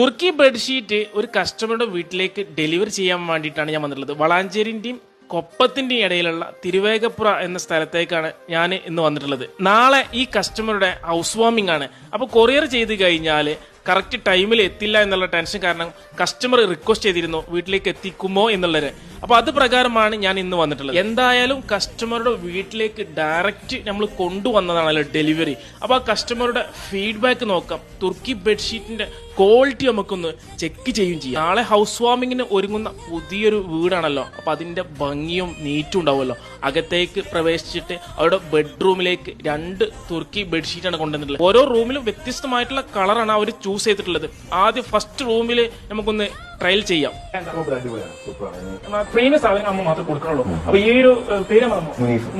തുർക്കി bedsheet ഒരു കസ്റ്റമറുടെ വീട്ടിലേക്ക് deliver ചെയ്യാൻ വേണ്ടിയിട്ടാണ് ഞാൻ വന്നിട്ടുള്ളത്. വളാഞ്ചേരിന്റെയും കൊപ്പത്തിന്റെയും ഇടയിലുള്ള തിരുവേഗപ്പുറ എന്ന സ്ഥലത്തേക്കാണ് ഞാൻ ഇന്ന് വന്നിട്ടുള്ളത്. നാളെ ഈ കസ്റ്റമറുടെ ഹൗസ് വാമിംഗ് ആണ്. അപ്പോൾ കൊറിയർ ചെയ്ത് കഴിഞ്ഞാൽ കറക്റ്റ് ടൈമിൽ എത്തില്ല എന്നുള്ള ടെൻഷൻ കാരണം കസ്റ്റമർ റിക്വസ്റ്റ് ചെയ്തിരുന്നു വീട്ടിലേക്ക് എത്തിക്കുമോ എന്നുള്ളത്. അപ്പോൾ അത് പ്രകാരമാണ് ഞാൻ ഇന്ന് വന്നിട്ടുള്ളത്. എന്തായാലും കസ്റ്റമറുടെ വീട്ടിലേക്ക് ഡയറക്റ്റ് നമ്മൾ കൊണ്ടുവന്നതാണല്ലോ ഡെലിവറി അപ്പോൾ ആ കസ്റ്റമറുടെ ഫീഡ്ബാക്ക് നോക്കാം. തുർക്കി ബെഡ്ഷീറ്റിന്റെ ക്വാളിറ്റി നമുക്കൊന്ന് ചെക്ക് ചെയ്യും ചെയ്യാം. നാളെ ഹൗസ് വാമിങ്ങിന് ഒരുങ്ങുന്ന പുതിയൊരു വീടാണല്ലോ. അപ്പോൾ അതിന്റെ ഭംഗിയും നീറ്റും ഉണ്ടാവുമല്ലോ. അകത്തേക്ക് പ്രവേശിച്ചിട്ട് അവരുടെ ബെഡ്റൂമിലേക്ക് രണ്ട് തുർക്കി ബെഡ്ഷീറ്റാണ് കൊണ്ടുവന്നിട്ടുള്ളത്. ഓരോ റൂമിലും വ്യത്യസ്തമായിട്ടുള്ള കളറാണ് അവർ ചൂസ് ചെയ്തിട്ടുള്ളത്. ആദ്യം ഫസ്റ്റ് റൂമിൽ നമുക്കൊന്ന് ട്രയൽ ചെയ്യാം. പ്രീമിയം സാധനം നമ്മൾ മാത്രം അപ്പൊ ഈ ഒരു പേര്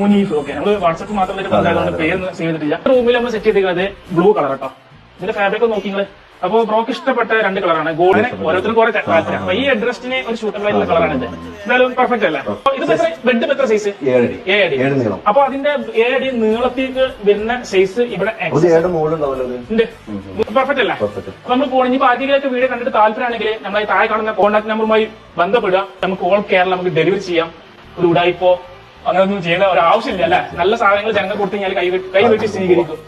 മുനീഫ്. ഓക്കെ നമ്മൾ വാട്സപ്പ് മാത്രം ആയതുകൊണ്ട് പേര് സേവ് ചെയ്തിട്ടില്ല. റൂമിൽ നമ്മൾ സെറ്റ് ചെയ്തിരിക്കുന്നത് ബ്ലൂ കളർ കേട്ടോ ഇതിന്റെ ഫാബ്രിക് നോക്കി നിങ്ങൾ അപ്പൊ ബ്രോക്ക് ഇഷ്ടപ്പെട്ട രണ്ട് കളറാണ്. ഗോൾഡിന് ഓരോരുത്തരും കുറെ അപ്പൊ ഈ അഡ്രസ്സിന് ഒരു ഷൂട്ടർ ആയിട്ടുള്ള കളറാണ് ഇത്. എന്തായാലും പെർഫെക്റ്റ് അല്ല? ഇത് ബെഡ് എത്ര സൈസ് ഏഴടി. അപ്പൊ അതിന്റെ ഏഴടി നീളത്തേക്ക് വരുന്ന സൈസ് ഇവിടെ പെർഫെക്റ്റ് അല്ല? നമ്മൾ പോകണം ഇനിയിപ്പോ ആദ്യമായിട്ട് വീഡിയോ കണ്ടിട്ട് താല്പര്യമാണെങ്കിൽ നമ്മളെ താഴെ കാണുന്ന കോൺടാക്ട് നമ്പറുമായി ബന്ധപ്പെടുക. നമുക്ക് ഓൾ കേരള നമുക്ക് ഡെലിവറി ചെയ്യാം. ഒരു ഉടായിപ്പോ അങ്ങനെയൊന്നും ചെയ്യേണ്ട ഒരു ആവശ്യമില്ല അല്ലെ? നല്ല സാധനങ്ങൾ ജനങ്ങൾ കൊടുത്തു കഴിഞ്ഞാൽ കൈ കൈ വെച്ച് സ്വീകരിക്കും.